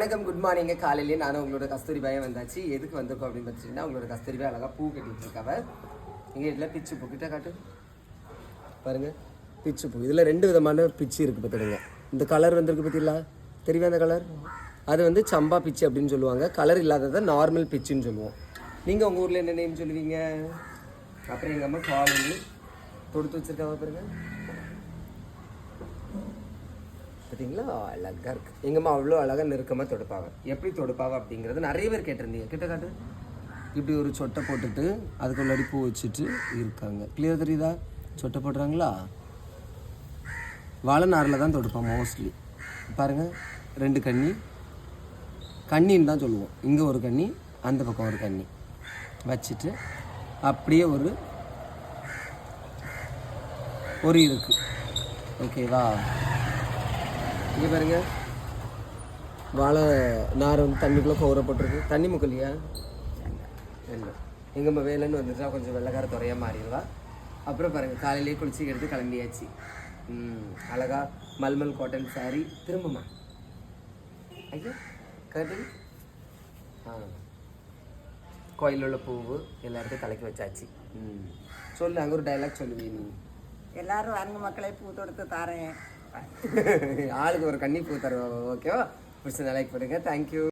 வணக்கம் good morning காலையிலேயே நானும் உங்களோட கஸ்தூரி பாயம் வந்தாச்சு. எதுக்கு வந்திருக்கோம் அப்படின்னு பார்த்தீங்கன்னா உங்களோட கஸ்தூரி பாய் அழகாக பூ கட்டிட்டு இருக்காவ எங்கள் வீட்டில் பிச்சு பூ. கிட்ட காட்டு. பாருங்க பிச்சு பூ. இதில் ரெண்டு விதமான பிச்சு இருக்குது பார்த்துடுங்க இந்த கலர் வந்திருக்கு பார்த்தீங்களா தெரியுமா அந்த கலர் அது வந்து சம்பா பிச்சு அப்படின்னு சொல்லுவாங்க. கலர் இல்லாததை நார்மல் பிச்சுன்னு சொல்லுவோம். நீங்கள் உங்கள் ஊரில் என்ன நேம் சொல்லுவீங்க? அப்புறம் எங்கள் அம்மா காலனி தொடுத்து வச்சிருக்காவ பாருங்கள் பார்த்தீங்களா? அழகாக இருக்குது எங்கம்மா அவ்வளோ அழகாக நெருக்கமாக தொடுப்பாங்க. எப்படி தொடுப்பாங்க அப்படிங்கிறது நிறைய பேர் கேட்டிருந்தீங்க. கிட்ட காட்டு. இப்படி ஒரு சொட்டை போட்டுட்டு அதுக்குள்ளாடி பூ வச்சுட்டு இருக்காங்க. கிளியர் தெரியுதா? சொட்டை போடுறாங்களா? வாழை நாரில் தான் தொடுப்பான் மோஸ்ட்லி பாருங்கள் ரெண்டு கன்னி கண்ணின்னு தான் சொல்லுவோம். இங்கே ஒரு கன்னி அந்த பக்கம் ஒரு கண்ணி. வச்சுட்டு அப்படியே ஒரு ஒரு இருக்குது ஓகேவா இங்கே பாருங்க. வாழை நார் வந்து தண்ணிக்குள்ளே கோர போட்டிருக்கு தண்ணி முக்கலையா? இல்லை எங்கம்மா வேலைன்னு வந்துட்டா கொஞ்சம் வெள்ளைக்கார துறையா மாறிடுவா. அப்புறம் பாருங்க காலையிலேயே குளிச்சு எடுத்து கிளம்பியாச்சு. ம் அழகா மல்மல் காட்டன் saree. திரும்பமா ஐயா கட்டு ஆ. கோயிலில் உள்ள பூவு எல்லாருக்கும் தலைக்கு வச்சாச்சு. ம். சொல்லு அங்கே ஒரு டைலாக் சொல்லுவீ நீ எல்லாரும் வாங்க மக்களை பூ தொடுத்து தாரேன். ஆளுக்கு ஒரு கன்னி பூ தருவா ஓகேவா? பிடிச்ச லைக் பண்ணுங்க. தேங்க்யூ